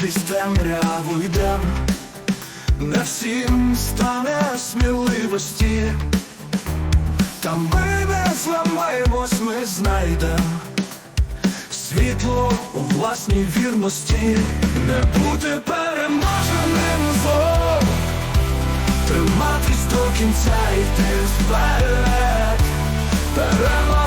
крізь темряву йдем, не всім стане сміливості, та ми не зламаємось, ми знайдем світло у власній вірності, не бути переможеним злом, триматись до кінця йти вперед, перемагай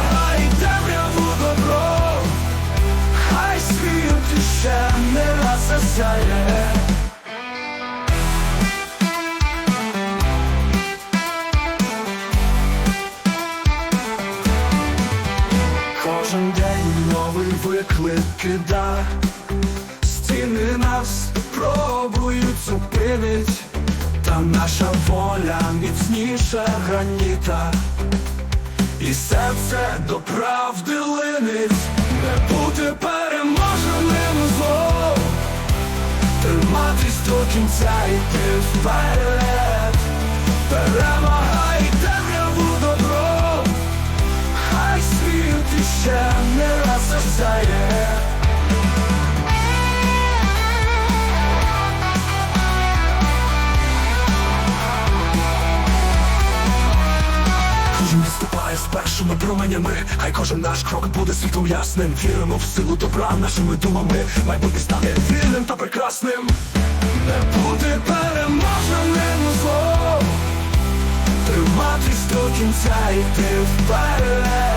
день новий виклик кида Стіни нас пробують зупинить, та наша воля міцніша граніта, і серце до правди линить, не бути переможеним злом, триматись до кінця йти вперед, Кожен виступає з першими променями, хай кожен наш крок буде світом ясним. Віримо в силу добра нашими думами, майбутнє стане вільним та прекрасним. Не бути переможеним злом, триматись до кінця йти вперед,